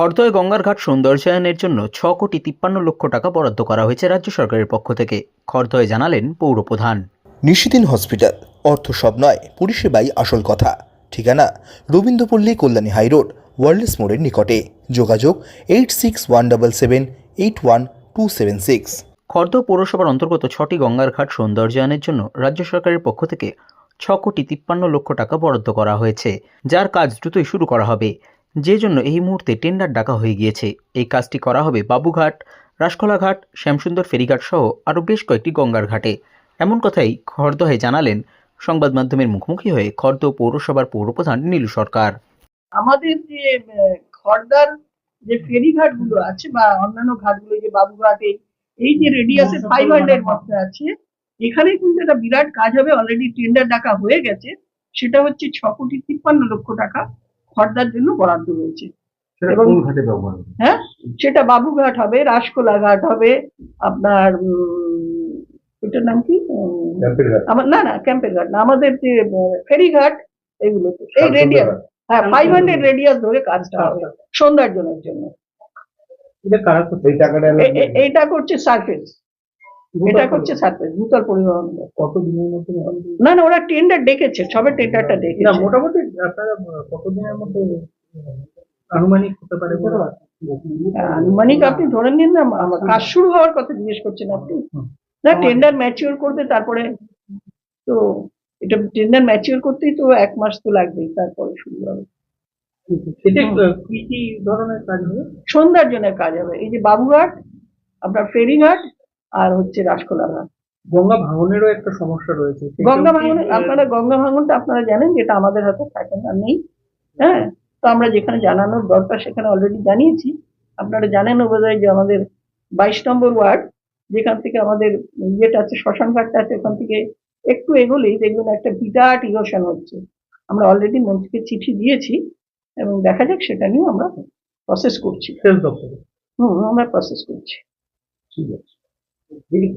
খড়দয় গঙ্গার ঘাট সৌন্দর্যায়নের জন্য ছ কোটি তিপ্পান্ন লক্ষ টাকা বরাদ্দ করা হয়েছে রাজ্য সরকারের পক্ষ থেকে। খড়দয় জানালেন পৌরপ্রধান। নিশিদিন হসপিটাল অর্থ সব নয় পরিষেবাই আসল কথা। ঠিকানা রবীন্দ্রপল্লী কল্যাণী হাইরোড ওয়ার্ল্ডস মোড়ের নিকটে। যোগাযোগ eight six one double seven eight one two seven six. Khardah পৌরসভার অন্তর্গত ছটি গঙ্গার ঘাট সৌন্দর্যায়নের জন্য রাজ্য সরকারের পক্ষ থেকে ছ কোটি তিপ্পান্ন লক্ষ টাকা বরাদ্দ করা হয়েছে যার কাজ দ্রুতই শুরু করা হবে। যে জন্য এই মুহূর্তে টেন্ডার ডাকা হয়ে গিয়েছে। এই কাজটি করা হবে বাবুঘাট রাসকলা ঘাট শ্যামসুন্দর ফেরিঘাট সহ আরও বেশ কয়েকটি গঙ্গার ঘাটে। এমন কথাই খড়দহে জানালেন সংবাদ মাধ্যমের মুখোমুখি হয়ে খর্দ পৌরসভার পৌরপ্রধান নীলু সরকার। আমাদের যে খর্দার যে ফেরিঘাটগুলো আছে বা অন্যান্য ঘাটগুলো যে বাবুঘাটে এই এই যে রেডিয়াসে ফাইভ হান্ড্রেড মধ্যে আছে এখানে কিন্তু একটা বিরাট কাজ হবে অলরেডি টেন্ডার ডাকা হয়ে গেছে। সেটা হচ্ছে ছ কোটি তিপ্পান্ন লক্ষ টাকা। খড়দার জন্য বরাদ্দ রয়েছে এবং হ্যাঁ সেটা বাবুঘাট হবে রাসকোলা ঘাট হবে আপনার উম, ওটার নাম কি? আমার না না ক্যাম্পের ঘাট না আমাদের যে ফেরিঘাট এগুলো এই রেডিয়াস হ্যাঁ ফাইভ হান্ড্রেড রেডিয়াস ধরে কাজটা হবে সৌন্দর্যনের জন্য। এই টাকাটা এইটা করছে সার্ফেস। এটা করছে সার্ফেস ভূতল পরিবহন কত দিনের মধ্যে না না ওরা টেন্ডার ডেকেছে সবে টেন্ডারটা না মোটামুটি আপনারা কত দিনের মধ্যে আনুমানিক হতে পারে আনুমানিক আপনি ধরে নিন না আমার কাজ শুরু হওয়ার কথা জিজ্ঞেস করছেন আপনি। না টেন্ডার ম্যাচিওর করতে তারপরে তো এটা টেন্ডার ম্যাচিওর করতেই তো এক মাস তো লাগবেই তারপরে শুরু হবে। কি কি ধরনের কাজ হবে? সৌন্দর্যনের কাজ হবে এই যে বাবুঘাট আপনার ফেরিঘাট আর হচ্ছে রাসকোলা ঘাট গঙ্গা ভাঙনেরও একটা সমস্যা রয়েছে। গঙ্গা ভাঙন আপনারা গঙ্গা ভাঙনটা আপনারা জানেন যেটা আমাদের হাতে থাকে না নেই। হ্যাঁ? তো আমরা যেখানে জানানোর দরকার সেখানে অলরেডি জানিয়েছি। আপনারা জানেন বোধহয় যে আমাদের বাইশ নম্বর ওয়ার্ড যেখান থেকে আমাদের ইয়েটা আছে শ্মশান ঘাটটা আছে ওখান থেকে একটু এগোলেই দেখবেন একটা বিরাট ইরোশন হচ্ছে। আমরা অলরেডি মন্ত্রীকে চিঠি দিয়েছি এবং দেখা যাক সেটা নিয়ে আমরা প্রসেস করছি। হুম আমরা প্রসেস করছি। ঠিক আছে। Big